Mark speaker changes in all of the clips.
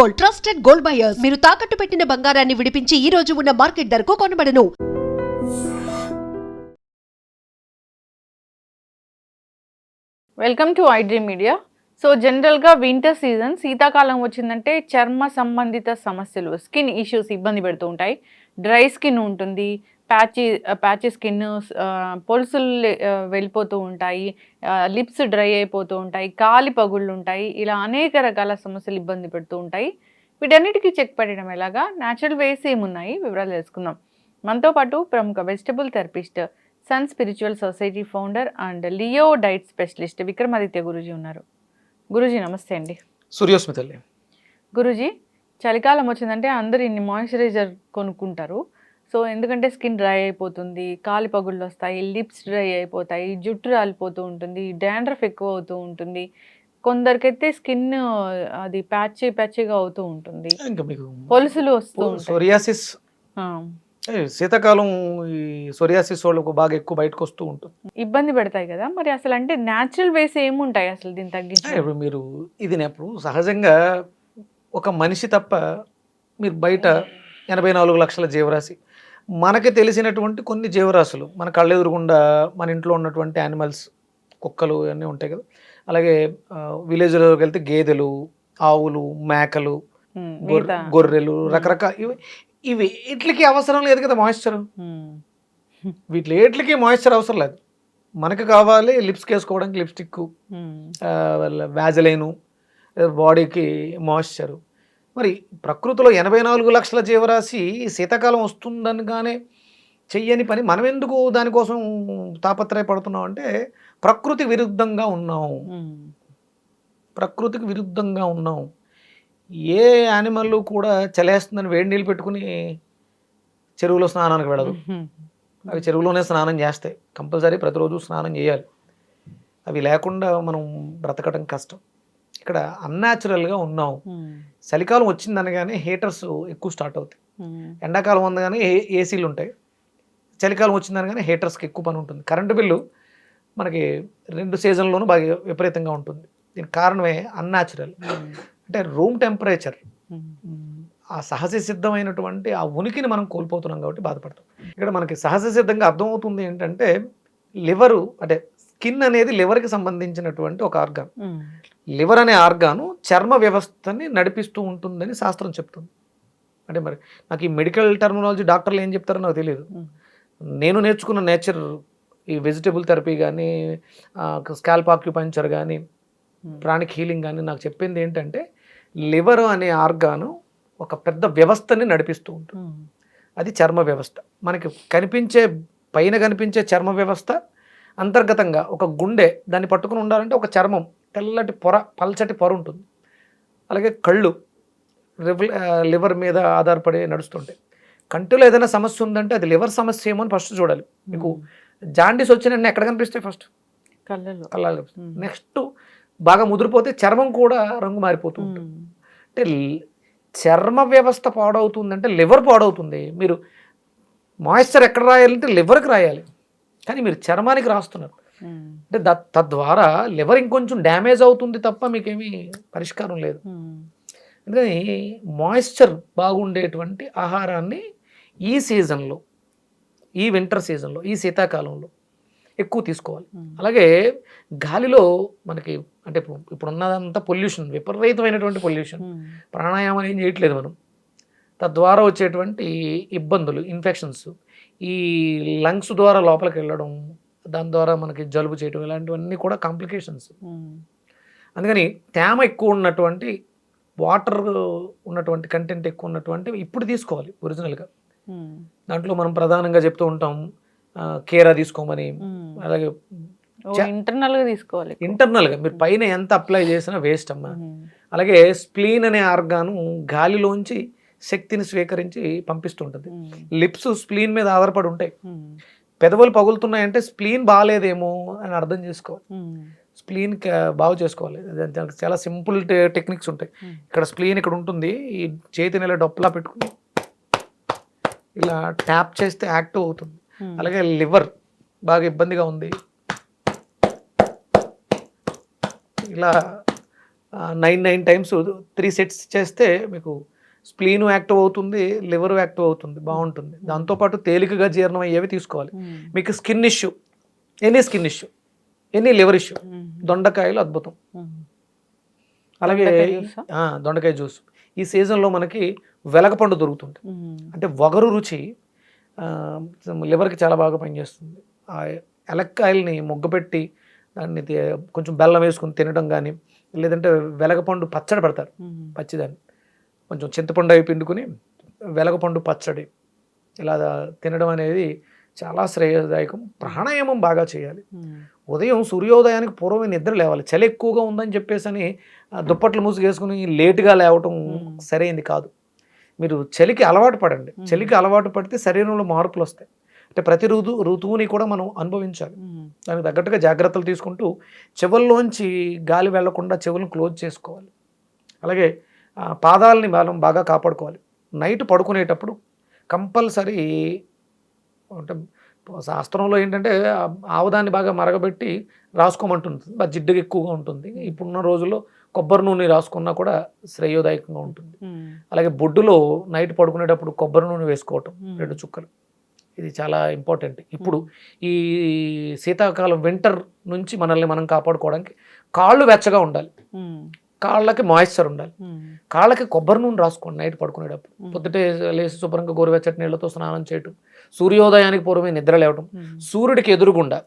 Speaker 1: Gold trusted gold buyers మీరు తాకట్టు పెట్టిన బంగారాన్ని విడిపించి ఈ రోజు ఉన్న మార్కెట్ ధరకు కొనబడను
Speaker 2: welcome to iDream media so జనరల్గా వింటర్ సీజన్ శీతాకాలం వచ్చిందంటే చర్మ సంబంధిత సమస్యలు స్కిన్ ఇష్యూస్ ఇబ్బంది పెడుతూ ఉంటాయి డ్రై స్కిన్ ఉంటుంది ప్యాచి ప్యాచి స్కిన్ పొలుసులు వెళ్ళిపోతూ ఉంటాయి లిప్స్ డ్రై అయిపోతూ ఉంటాయి కాలి పగుళ్ళు ఉంటాయి ఇలా అనేక రకాల సమస్యలు ఇబ్బంది పెడుతూ ఉంటాయి వీటన్నిటికీ చెక్ పెట్టడం ఎలాగా న్యాచురల్ వేస్ ఏమున్నాయి వివరాలు తెలుసుకుందాం మనతో పాటు ప్రముఖ vegetable therapist sun spiritual society founder and Leo diet specialist Vikramaditya Guruji ఉన్నారు గురూజీ నమస్తే అండి
Speaker 3: సూర్యోస్మితల్లి
Speaker 2: గురూజీ చలికాలం వచ్చిందంటే అందరు ఇన్ని మాయిశ్చరైజర్ కొనుక్కుంటారు సో ఎందుకంటే స్కిన్ డ్రై అయిపోతుంది కాలి పగుళ్ళు వస్తాయి లిప్స్ డ్రై అయిపోతాయి జుట్టు రాలిపోతూ ఉంటుంది డాండ్రఫ్ ఎక్కువ అవుతూ ఉంటుంది కొందరికైతే స్కిన్ అది ప్యాచి ప్యాచిగా అవుతూ ఉంటుంది పొలుసులు వస్తూ
Speaker 3: సోరియాసిస్ శీతాకాలం ఈ సోరియాసిస్ వాళ్ళకు బాగా ఎక్కువ బయటకు వస్తూ ఉంటుంది
Speaker 2: ఇబ్బంది పెడతాయి కదా మరి అసలు అంటే న్యాచురల్ వేస్ ఏముంటాయి అసలు దీన్ని తగ్గించి
Speaker 3: ఇప్పుడు మీరు ఇది ఇప్పుడు సహజంగా ఒక మనిషి తప్ప మీరు బయట ఎనభై నాలుగు లక్షల జీవరాశి మనకి తెలిసినటువంటి కొన్ని జీవరాశులు మన కళ్ళు ఎదురుగుండా మన ఇంట్లో ఉన్నటువంటి యానిమల్స్ కుక్కలు ఇవన్నీ ఉంటాయి కదా అలాగే విలేజ్లోకి వెళ్తే గేదెలు ఆవులు మేకలు గొర్రెలు రకరకాల ఇవి ఇవి వీటికి అవసరం లేదు కదా మాయిశ్చర్ వీటి ఏట్లకి మాయిశ్చర్ అవసరం లేదు మనకు కావాలి లిప్స్కి వేసుకోవడానికి లిప్స్టిక్ వ్యాజలైను బాడీకి మాయిశ్చరు మరి ప్రకృతిలో ఎనభై నాలుగు లక్షల జీవరాశి శీతాకాలం వస్తుందనగానే చెయ్యని పని మనం ఎందుకు దానికోసం తాపత్రయపడుతున్నాం అంటే ప్రకృతి విరుద్ధంగా ఉన్నాం ప్రకృతికి విరుద్ధంగా ఉన్నాం ఏ యానిమల్ కూడా చలేస్తుందని వేడి నీళ్ళు పెట్టుకుని చెరువులో స్నానానికి వెళ్ళదు అవి చెరువులోనే స్నానం చేస్తాయి కంపల్సరీ ప్రతిరోజు స్నానం చేయాలి అవి లేకుండా మనం బ్రతకడం కష్టం ఇక్కడ అన్యాచురల్గా ఉన్నాం చలికాలం వచ్చిందనగానే హీటర్స్ ఎక్కువ స్టార్ట్ అవుతాయి ఎండాకాలం ఉందగానే ఏ ఏసీలు ఉంటాయి చలికాలం వచ్చిందనగానే హీటర్స్కి ఎక్కువ పని ఉంటుంది కరెంటు బిల్లు మనకి రెండు సీజన్లోనూ బాగా విపరీతంగా ఉంటుంది దీనికి కారణమే అన్నాచురల్ అంటే రూమ్ టెంపరేచర్ ఆ సహజ సిద్ధమైనటువంటి ఆ ఉనికిని మనం కోల్పోతున్నాం కాబట్టి బాధపడతాం ఇక్కడ మనకి సహజ సిద్ధంగా అర్థమవుతుంది ఏంటంటే లివరు అంటే స్కిన్ అనేది లివర్కి సంబంధించినటువంటి ఒక ఆర్గాన్ లివర్ అనే ఆర్గాను చర్మ వ్యవస్థని నడిపిస్తూ ఉంటుందని శాస్త్రం చెప్తుంది అంటే మరి నాకు ఈ మెడికల్ టర్మినాలజీ డాక్టర్లు ఏం చెప్తారో నాకు తెలియదు నేను నేర్చుకున్న నేచర్ ఈ వెజిటబుల్ థెరపీ కానీ స్కాల్ప్ ఆక్యుపంచర్ కానీ ప్రాణిక్ హీలింగ్ కానీ నాకు చెప్పింది ఏంటంటే లివర్ అనే ఆర్గాను ఒక పెద్ద వ్యవస్థని నడిపిస్తూ ఉంటుంది అది చర్మ వ్యవస్థ మనకి కనిపించే పైన కనిపించే చర్మ వ్యవస్థ అంతర్గతంగా ఒక గుండె దాన్ని పట్టుకుని ఉండాలంటే ఒక చర్మం తెల్లటి పొర పల్చటి పొర ఉంటుంది అలాగే కళ్ళు లివర్ మీద ఆధారపడి నడుస్తుంటే కంటిలో ఏదైనా సమస్య ఉందంటే అది లివర్ సమస్య ఏమో అని ఫస్ట్ చూడాలి మీకు జాండీస్ వచ్చిన ఎక్కడ కనిపిస్తాయి ఫస్ట్ కళ్ళల్లో
Speaker 2: కళ్ళల్లో
Speaker 3: నెక్స్ట్ బాగా ముదిరిపోతే చర్మం కూడా రంగు మారిపోతూ ఉంటుంది అంటే చర్మ వ్యవస్థ పాడవుతుందంటే లివర్ పాడవుతుంది మీరు మాయిశ్చర్ ఎక్కడ రాయాలంటే లివర్కి రాయాలి కానీ మీరు చర్మానికి రాస్తున్నారు అంటే తద్వారా లివర్ ఇంకొంచెం డ్యామేజ్ అవుతుంది తప్ప మీకేమీ పరిష్కారం లేదు అందుకని మాయిశ్చర్ బాగుండేటువంటి ఆహారాన్ని ఈ సీజన్లో ఈ వింటర్ సీజన్లో ఈ శీతాకాలంలో ఎక్కువ తీసుకోవాలి అలాగే గాలిలో మనకి అంటే ఇప్పుడు ఉన్నదంతా పొల్యూషన్ విపరీతమైనటువంటి పొల్యూషన్ ప్రాణాయామం ఏం చేయట్లేదు మనం తద్వారా వచ్చేటువంటి ఇబ్బందులు ఇన్ఫెక్షన్స్ ఈ లంగ్స్ ద్వారా లోపలికి వెళ్ళడం దాని ద్వారా మనకి జలుబు చేయడం ఇలాంటివన్నీ కూడా కాంప్లికేషన్స్ అందుకని తేమ ఎక్కువ ఉన్నటువంటి వాటర్ ఉన్నటువంటి కంటెంట్ ఎక్కువ ఉన్నటువంటి ఇప్పుడు తీసుకోవాలి ఒరిజినల్గా దాంట్లో మనం ప్రధానంగా చెప్తూ ఉంటాం కేరా తీసుకోమని అలాగే
Speaker 2: ఇంటర్నల్గా తీసుకోవాలి
Speaker 3: ఇంటర్నల్గా మీరు పైన ఎంత అప్లై చేసినా వేస్ట్ అమ్మా అలాగే స్ప్లీన్ అనే ఆర్గాను గాలిలోంచి శక్తిని స్వీకరించి పంపిస్తుంటుంది లిప్స్ స్ప్లీన్ మీద ఆధారపడి ఉంటాయి పెదవులు పగులుతున్నాయంటే స్ప్లీన్ బాగాలేదేమో అని అర్థం చేసుకోవాలి స్ప్లీన్ బాగు చేసుకోవాలి చాలా సింపుల్ టెక్నిక్స్ ఉంటాయి ఇక్కడ స్ప్లీన్ ఇక్కడ ఉంటుంది ఈ చేతిని ఇలా డొప్పలా పెట్టుకుని ఇలా ట్యాప్ చేస్తే యాక్టివ్ అవుతుంది అలాగే లివర్ బాగా ఇబ్బందిగా ఉంది ఇలా nine nine times three sets చేస్తే మీకు స్ప్లీను యాక్టివ్ అవుతుంది లివర్ యాక్టివ్ అవుతుంది బాగుంటుంది hmm. దాంతోపాటు తేలికగా జీర్ణం అయ్యేవి తీసుకోవాలి hmm. మీకు skin issue any skin issue any liver issue hmm. దొండకాయలు అద్భుతం అలాగే
Speaker 2: దొండకాయ జ్యూస్
Speaker 3: ఈ సీజన్లో మనకి వెలగపండు దొరుకుతుంది అంటే వగరు రుచి లివర్కి చాలా బాగా పనిచేస్తుంది ఆ ఎలక్కాయల్ని మొగ్గపెట్టి దాన్ని కొంచెం బెల్లం వేసుకుని తినడం కానీ లేదంటే వెలగపండు పచ్చడి పెడతారు పచ్చిదాన్ని కొంచెం చింతపండు అవి పిండుకుని వెలగపండు పచ్చడి ఇలా తినడం అనేది చాలా శ్రేయదాయకం ప్రాణాయామం బాగా చేయాలి ఉదయం సూర్యోదయానికి పూర్వమే నిద్ర లేవాలి చలి ఎక్కువగా ఉందని చెప్పేసి అని దుప్పట్లు మూసుకేసుకుని లేటుగా లేవటం సరైంది కాదు మీరు చలికి అలవాటు పడండి చలికి అలవాటు పడితే శరీరంలో మార్పులు వస్తాయి అంటే ప్రతి రుతు ఋతువుని కూడా మనం అనుభవించాలి దానికి తగ్గట్టుగా జాగ్రత్తలు తీసుకుంటూ చెవుల్లోంచి గాలి వెళ్లకుండా చెవులను క్లోజ్ చేసుకోవాలి అలాగే పాదాలని మనం బాగా కాపాడుకోవాలి నైట్ పడుకునేటప్పుడు కంపల్సరీ అంటే శాస్త్రంలో ఏంటంటే ఆవదాన్ని బాగా మరగబెట్టి రాసుకోమంటుంది జిడ్డు ఎక్కువగా ఉంటుంది ఇప్పుడున్న రోజుల్లో కొబ్బరి నూనె రాసుకున్నా కూడా శ్రేయోదాయకంగా ఉంటుంది అలాగే బొడ్డులో నైట్ పడుకునేటప్పుడు కొబ్బరి నూనె వేసుకోవటం రెండు చుక్కలు ఇది చాలా ఇంపార్టెంట్ ఇప్పుడు ఈ శీతాకాలం వింటర్ నుంచి మనల్ని మనం కాపాడుకోవడానికి కాళ్ళు వెచ్చగా ఉండాలి కాళ్ళకి మాయిశ్చర్ ఉండాలి కాళ్ళకి కొబ్బరి నూనె రాసుకోండి నైట్ పడుకునేటప్పుడు పొద్దుటే లేచి శుభ్రంగా గోరువెచ్చటి నీళ్ళతో స్నానం చేయటం సూర్యోదయానికి పూర్వమే నిద్ర లేవటం సూర్యుడికి ఎదురుగుండా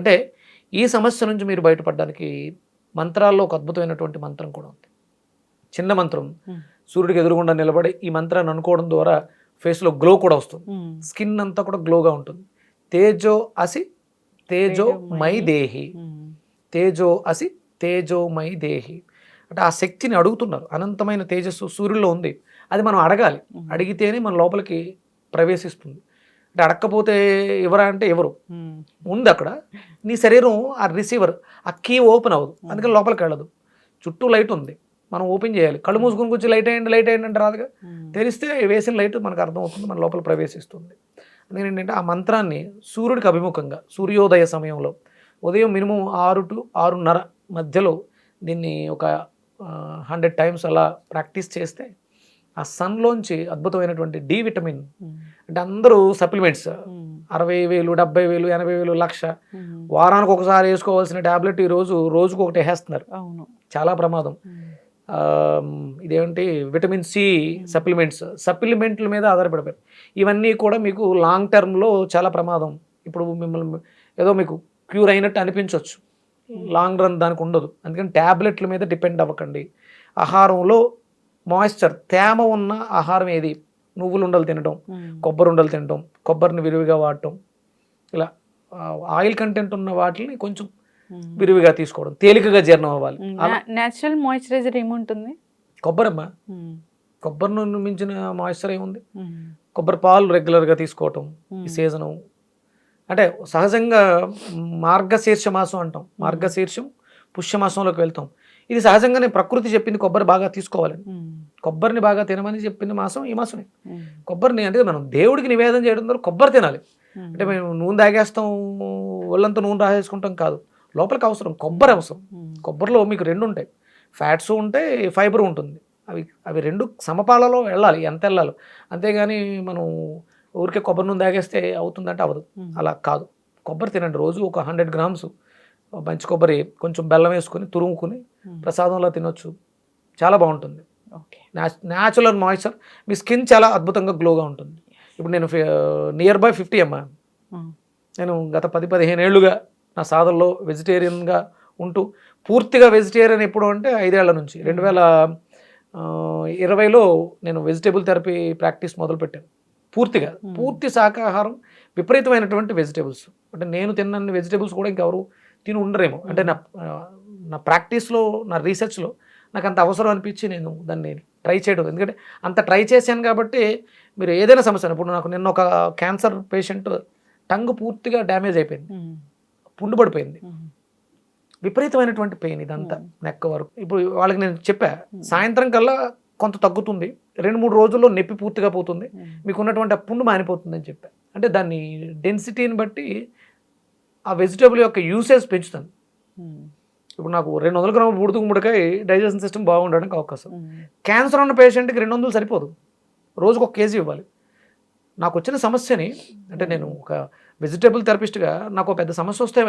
Speaker 3: అంటే ఈ సమస్య నుంచి మీరు బయటపడడానికి మంత్రాల్లో ఒక అద్భుతమైనటువంటి మంత్రం కూడా ఉంది చిన్న మంత్రం సూర్యుడికి ఎదురుగుండా నిలబడి ఈ మంత్రాన్ని అనుకోవడం ద్వారా ఫేస్లో గ్లో కూడా వస్తుంది స్కిన్ అంతా కూడా గ్లోగా ఉంటుంది తేజో అసి తేజో మై దేహి తేజో అసి తేజో మై దేహి అంటే ఆ శక్తిని అడుగుతున్నారు అనంతమైన తేజస్సు సూర్యుల్లో ఉంది అది మనం అడగాలి అడిగితేనే మన లోపలికి ప్రవేశిస్తుంది అంటే అడక్కపోతే ఎవరా అంటే ఎవరు ఉంది అక్కడ నీ శరీరం ఆ రిసీవర్ ఆ కీ ఓపెన్ అవ్వదు అందుకని లోపలికి వెళ్ళదు చుట్టూ లైట్ ఉంది మనం ఓపెన్ చేయాలి కళ్ళు మూసుకుని కూర్చొని లైట్ అయ్యండి లైట్ అయ్యండి అంటే రాదుగా తెలిస్తే వేసిన లైట్ మనకు అర్థమవుతుంది మన లోపల ప్రవేశిస్తుంది అందుకని ఏంటంటే ఆ మంత్రాన్ని సూర్యుడికి అభిముఖంగా సూర్యోదయ సమయంలో ఉదయం మినిమం ఆరు టు ఆరున్నర మధ్యలో దీన్ని ఒక హండ్రెడ్ టైమ్స్ అలా ప్రాక్టీస్ చేస్తే ఆ సన్లోంచి అద్భుతమైనటువంటి డి విటమిన్ అంటే అందరూ సప్లిమెంట్స్ అరవై వేలు డెబ్బై వేలు ఎనభై వేలు లక్ష వారానికి ఒకసారి వేసుకోవాల్సిన ట్యాబ్లెట్ ఈ రోజు రోజుకు ఒకటి
Speaker 2: వేస్తున్నారు
Speaker 3: చాలా ప్రమాదం ఇదేంటి విటమిన్ సి సప్లిమెంట్స్ సప్లిమెంట్ల మీద ఆధారపడిపోయారు ఇవన్నీ కూడా మీకు లాంగ్ టర్మ్లో చాలా ప్రమాదం ఇప్పుడు మిమ్మల్ని ఏదో మీకు క్యూర్ అయినట్టు అనిపించవచ్చు లాంగ్ రన్ దానికి ఉండదు అందుకని ట్యాబ్లెట్ల మీద డిపెండ్ అవ్వకండి ఆహారంలో మాయిశ్చర్ తేమ ఉన్న ఆహారం ఏది నువ్వులు ఉండలు తినడం కొబ్బరి ఉండలు తినడం కొబ్బరిని విరివిగా వాడటం ఇలా ఆయిల్ కంటెంట్ ఉన్న వాటిని కొంచెం విరివిగా తీసుకోవడం తేలికగా జీర్ణం అవ్వాలి
Speaker 2: నేచురల్ మాయిశ్చరైజర్ ఏముంటుంది
Speaker 3: కొబ్బరమ్మా కొబ్బరి మించిన మాయిశ్చర్ ఏముంది కొబ్బరి పాలు రెగ్యులర్గా తీసుకోవటం ఈ సీజను అంటే సహజంగా మార్గశీర్ష మాసం అంటాం మార్గశీర్షం పుష్యమాసంలోకి వెళ్తాం ఇది సహజంగానే ప్రకృతి చెప్పింది కొబ్బరి బాగా తీసుకోవాలని కొబ్బరిని బాగా తినమని చెప్పిన మాసం ఈ మాసమే కొబ్బరిని అంటే మనం దేవుడికి నివేదన చేయడం ద్వారా కొబ్బరి తినాలి అంటే మేము నూనె తాగేస్తాం ఒళ్ళంతా నూనె రాసేసుకుంటాం కాదు లోపలికి అవసరం కొబ్బరి అవసరం కొబ్బరిలో మీకు రెండు ఉంటాయి ఫ్యాట్స్ ఉంటాయి ఫైబర్ ఉంటుంది అవి అవి రెండు సమపాలలో వెళ్ళాలి ఎంత వెళ్ళాలో అంతేగాని మనం ఊరికే కొబ్బరి నూనె తాగేస్తే అవుతుందంటే అవ్వదు అలా కాదు కొబ్బరి తినండి రోజు ఒక హండ్రెడ్ గ్రామ్స్ మంచి కొబ్బరి కొంచెం బెల్లం వేసుకొని తురుముకుని ప్రసాదంలో తినొచ్చు చాలా బాగుంటుంది న్యాచురల్ మాయిశ్చర్ మీ స్కిన్ చాలా అద్భుతంగా గ్లోగా ఉంటుంది ఇప్పుడు నేను నియర్ బై ఫిఫ్టీ అమ్మా నేను గత పది పదిహేను ఏళ్ళుగా నా సాధనలో వెజిటేరియన్గా ఉంటూ పూర్తిగా వెజిటేరియన్ ఎప్పుడు అంటే ఐదేళ్ల నుంచి రెండు వేల ఇరవైలో నేను వెజిటేబుల్ థెరపీ ప్రాక్టీస్ మొదలుపెట్టాను పూర్తిగా పూర్తి శాకాహారం విపరీతమైనటువంటి వెజిటేబుల్స్ అంటే నేను తిన్న వెజిటేబుల్స్ కూడా ఇంకెవరు తిని ఉండరేమో అంటే నా నా ప్రాక్టీస్లో నా రీసెర్చ్లో నాకు అంత అవసరం అనిపించి నేను దాన్ని ట్రై చేయడం ఎందుకంటే అంత ట్రై చేశాను కాబట్టి మీరు ఏదైనా సమస్య ఇప్పుడు నాకు నిన్న ఒక క్యాన్సర్ పేషెంట్ టంగ్ పూర్తిగా డ్యామేజ్ అయిపోయింది పుండు పడిపోయింది విపరీతమైనటువంటి పెయిన్ ఇదంతా నెక్క వరకు ఇప్పుడు వాళ్ళకి నేను చెప్పా సాయంత్రం కల్లా కొంత తగ్గుతుంది రెండు మూడు రోజుల్లో నొప్పి పూర్తిగా పోతుంది మీకు ఉన్నటువంటి ఆ పుండు మానిపోతుంది అని చెప్పాను అంటే దాన్ని డెన్సిటీని బట్టి ఆ వెజిటేబుల్ యొక్క యూసేజ్ పెంచుతాను ఇప్పుడు నాకు రెండు వందల గ్రాములు బుడుతు గుమ్మడికాయ డైజెషన్ సిస్టమ్ బాగుండడానికి అవకాశం క్యాన్సర్ ఉన్న పేషెంట్కి రెండు వందలు సరిపోదు రోజుకు ఒక కేజీ ఇవ్వాలి నాకు వచ్చిన సమస్యని అంటే నేను ఒక వెజిటేబుల్ థెరపిస్ట్గా నాకు పెద్ద సమస్య వస్తే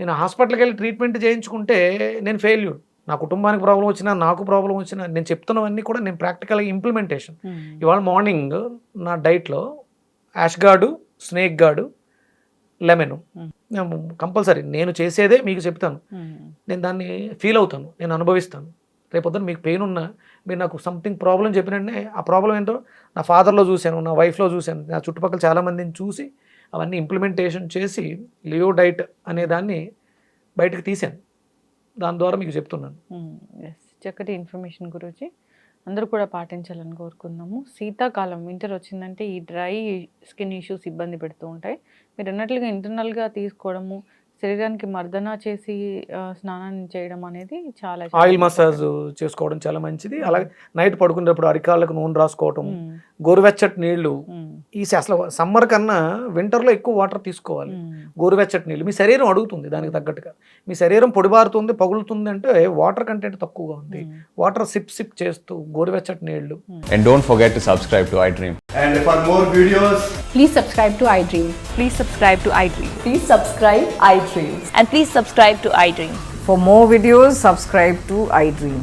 Speaker 3: నేను హాస్పిటల్కి వెళ్ళి ట్రీట్మెంట్ చేయించుకుంటే నేను ఫెయిల్యూర్ నా కుటుంబానికి ప్రాబ్లం వచ్చినా నాకు ప్రాబ్లం వచ్చినా నేను చెప్తున్నవన్నీ కూడా నేను ప్రాక్టికల్గా ఇంప్లిమెంటేషన్ hmm. ఇవాళ మార్నింగ్ నా డైట్లో ash gourd snake gourd lemon compulsory నేను చేసేదే మీకు చెప్తాను hmm. నేను దాన్ని ఫీల్ అవుతాను నేను అనుభవిస్తాను రేపొద్దున మీకు పెయిన్ ఉన్నా మీరు నాకు సంథింగ్ ప్రాబ్లం చెప్పినట్టే ఆ ప్రాబ్లం ఏంటో నా ఫాదర్లో చూశాను నా వైఫ్లో చూశాను నా చుట్టుపక్కల చాలామందిని చూసి అవన్నీ ఇంప్లిమెంటేషన్ చేసి లియో డైట్ అనే దాన్ని బయటకు తీశాను దాని ద్వారా మీకు చెప్తున్నాను
Speaker 2: చక్కటి ఇన్ఫర్మేషన్ గురించి అందరూ కూడా పాటించాలని కోరుకున్నాము శీతాకాలం వింటర్ వచ్చిందంటే ఈ డ్రై స్కిన్ ఇష్యూస్ ఇబ్బంది పెడుతూ ఉంటాయి మీరు అన్నట్లుగా ఇంటర్నల్గా తీసుకోవడము శరీరానికి మర్దన చేసి స్నానం చేయడం అనేది చాలా
Speaker 3: ఆయిల్ మసాజ్ చేసుకోవడం చాలా మంచిది అలాగే నైట్ పడుకునేటప్పుడు అరికాళ్ళకు నూనె రాసుకోవటం గోరువెచ్చటి నీళ్లు ఈ అసలు సమ్మర్ కన్నా వింటర్లో ఎక్కువ వాటర్ తీసుకోవాలి గోరువెచ్చటి నీళ్ళు మీ శరీరం అడుగుతుంది దానికి తగ్గట్టుగా మీ శరీరం పొడిబారుతుంది పగులుతుంది అంటే వాటర్ కంటెంట్ తక్కువగా ఉంది వాటర్ సిప్ సిప్ చేస్తూ గోరువెచ్చటి నీళ్ళు
Speaker 4: and don't forget to subscribe to
Speaker 5: iDream and for more
Speaker 6: videos please subscribe to
Speaker 7: iDream please subscribe
Speaker 6: to iDream
Speaker 7: please subscribe iDream and
Speaker 8: please subscribe to iDream for
Speaker 5: more videos subscribe to iDream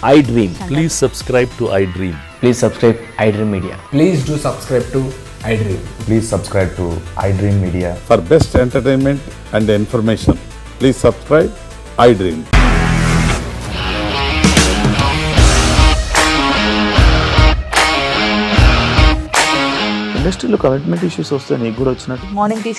Speaker 9: iDream.
Speaker 10: Please subscribe to iDream.
Speaker 4: Please subscribe iDream Media.
Speaker 5: Please do subscribe to iDream.
Speaker 4: Please subscribe to iDream Media.
Speaker 11: For best entertainment
Speaker 10: and information, please subscribe iDream. Industrial commitment
Speaker 7: issues also. Morning teach.